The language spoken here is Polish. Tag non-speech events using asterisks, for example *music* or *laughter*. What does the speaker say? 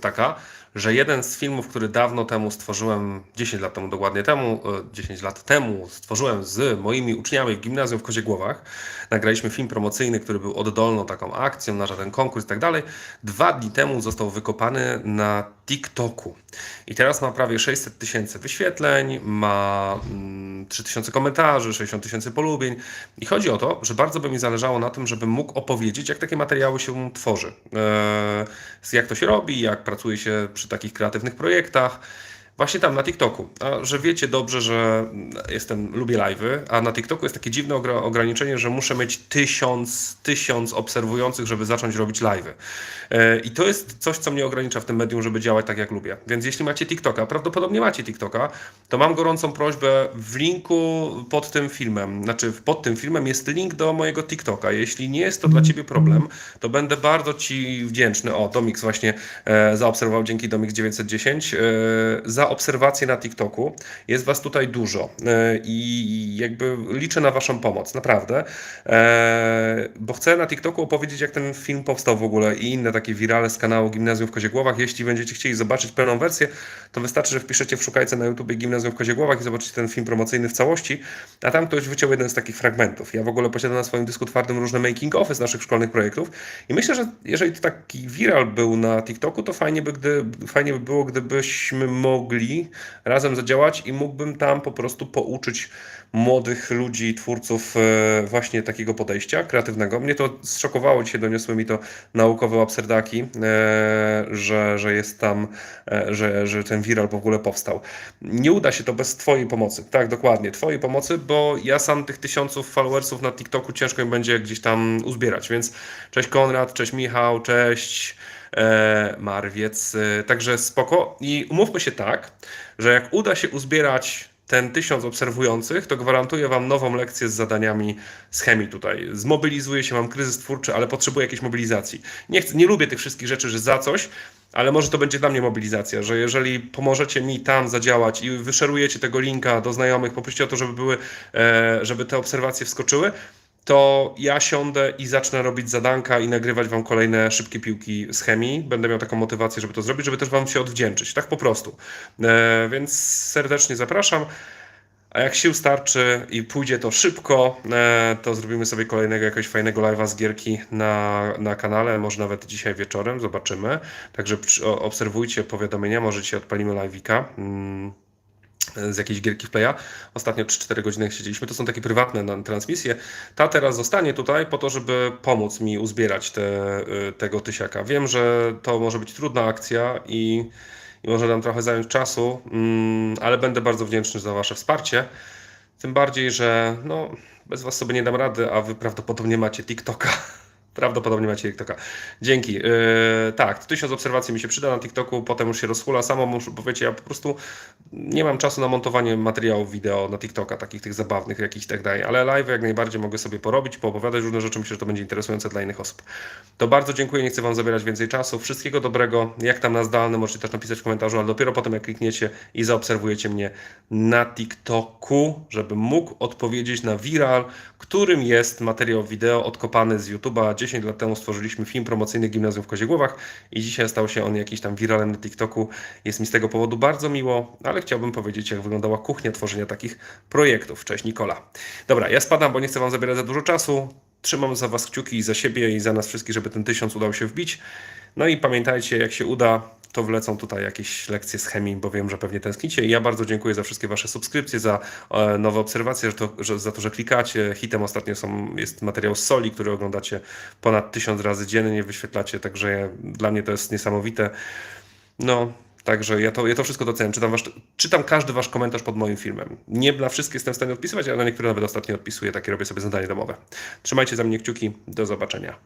taka, że jeden z filmów, który dawno temu stworzyłem, 10 lat temu dokładnie temu, e, 10 lat temu stworzyłem z moimi uczniami w gimnazjum w Koziegłowach, nagraliśmy film promocyjny, który był oddolną taką akcją na żaden konkurs i tak dalej. Dwa dni temu został wykopany na TikToku. I teraz ma prawie 600 tysięcy wyświetleń, ma mm, 3000 komentarzy, 60 tysięcy polubień. I chodzi o to, że bardzo by mi zależało na tym, żebym mógł opowiedzieć, jak takie materiały się tworzy. Eee, jak to się robi, jak pracuje się przy takich kreatywnych projektach. Właśnie tam na TikToku. A że wiecie dobrze, że jestem, lubię live'y, a na TikToku jest takie dziwne ogra- ograniczenie, że muszę mieć tysiąc, tysiąc obserwujących, żeby zacząć robić live'y. E, I to jest coś, co mnie ogranicza w tym medium, żeby działać tak, jak lubię. Więc jeśli macie TikToka, prawdopodobnie macie TikToka, to mam gorącą prośbę w linku pod tym filmem, znaczy pod tym filmem jest link do mojego TikToka. Jeśli nie jest to dla Ciebie problem, to będę bardzo Ci wdzięczny. O, Domix właśnie e, zaobserwował, dzięki Domix 910, e, za obserwację na TikToku. Jest Was tutaj dużo e, i jakby liczę na Waszą pomoc, naprawdę. E, bo chcę na TikToku opowiedzieć, jak ten film powstał w ogóle i inne takie wirale z kanału Gimnazjum w Koziegłowach. Jeśli będziecie chcieli zobaczyć pełną wersję, to wystarczy, że wpiszecie w szukajce na YouTube Gimnazjum w Koziegłowach i zobaczycie ten film promocyjny w całości, a tam ktoś wyciął jeden z takich fragmentów. Ja w ogóle posiadam na swoim dysku twardym różne making-offy z naszych szkolnych projektów i myślę, że jeżeli to taki viral był na TikToku, to fajnie by, gdy, fajnie by było, gdybyśmy mogli razem zadziałać i mógłbym tam po prostu pouczyć młodych ludzi, twórców e, właśnie takiego podejścia kreatywnego. Mnie to zszokowało, dzisiaj doniosły mi to naukowe absurdaki, e, że, że jest tam, e, że, że ten viral w ogóle powstał. Nie uda się to bez Twojej pomocy. Tak, dokładnie, Twojej pomocy, bo ja sam tych tysiąców followersów na TikToku ciężko mi będzie gdzieś tam uzbierać, więc cześć Konrad, cześć Michał, cześć Marwiec, e, także spoko. I umówmy się tak, że jak uda się uzbierać ten tysiąc obserwujących, to gwarantuję Wam nową lekcję z zadaniami z chemii tutaj. Zmobilizuję się, mam kryzys twórczy, ale potrzebuję jakiejś mobilizacji. Nie, chcę, nie lubię tych wszystkich rzeczy, że za coś, ale może to będzie dla mnie mobilizacja, że jeżeli pomożecie mi tam zadziałać i wyszerujecie tego linka do znajomych, poprosicie o to, żeby były, e, żeby te obserwacje wskoczyły, to ja siądę i zacznę robić zadanka i nagrywać wam kolejne szybkie piłki z chemii. Będę miał taką motywację, żeby to zrobić, żeby też wam się odwdzięczyć. Tak po prostu. E, więc serdecznie zapraszam. A jak sił starczy i pójdzie to szybko, e, to zrobimy sobie kolejnego jakiegoś fajnego live'a z gierki na, na kanale, może nawet dzisiaj wieczorem, zobaczymy. Także obserwujcie powiadomienia, może dzisiaj odpalimy live'ika. Mm z jakiejś gierki w playa. Ostatnio 3-4 godziny siedzieliśmy. To są takie prywatne na- transmisje. Ta teraz zostanie tutaj po to, żeby pomóc mi uzbierać te, y, tego tysiaka. Wiem, że to może być trudna akcja i, i może nam trochę zająć czasu, mm, ale będę bardzo wdzięczny za Wasze wsparcie. Tym bardziej, że no, bez Was sobie nie dam rady, a Wy prawdopodobnie macie TikToka. *laughs* Prawdopodobnie macie TikToka. Dzięki. Yy, tak, tysiąc obserwacji mi się przyda na TikToku, potem już się rozhula samo, muszę powiedzieć, ja po prostu nie mam czasu na montowanie materiałów wideo na TikToka, takich tych zabawnych jakichś tak dalej, ale live jak najbardziej mogę sobie porobić, poopowiadać różne rzeczy, myślę, że to będzie interesujące dla innych osób. To bardzo dziękuję, nie chcę Wam zabierać więcej czasu, wszystkiego dobrego, jak tam na zdalne, możecie też napisać w komentarzu, ale dopiero potem jak klikniecie i zaobserwujecie mnie na TikToku, żebym mógł odpowiedzieć na viral, którym jest materiał wideo odkopany z YouTube'a. 10 lat temu stworzyliśmy film promocyjny Gimnazjum w Koziegłowach i dzisiaj stał się on jakiś tam wiralem na TikToku. Jest mi z tego powodu bardzo miło, ale chciałbym powiedzieć, jak wyglądała kuchnia tworzenia takich projektów. Cześć Nikola. Dobra, ja spadam, bo nie chcę Wam zabierać za dużo czasu. Trzymam za Was kciuki i za siebie i za nas wszystkich, żeby ten tysiąc udał się wbić. No i pamiętajcie, jak się uda, to wlecą tutaj jakieś lekcje z chemii, bo wiem, że pewnie tęsknicie. I ja bardzo dziękuję za wszystkie Wasze subskrypcje, za e, nowe obserwacje, że to, że, za to, że klikacie. Hitem ostatnio są, jest materiał z soli, który oglądacie ponad tysiąc razy dziennie, wyświetlacie, także dla mnie to jest niesamowite. No, Także ja to, ja to wszystko doceniam. Czytam, wasz, czytam każdy wasz komentarz pod moim filmem. Nie na wszystkie jestem w stanie odpisywać, ale na niektóre nawet ostatnio odpisuję. Takie robię sobie zadanie domowe. Trzymajcie za mnie kciuki. Do zobaczenia.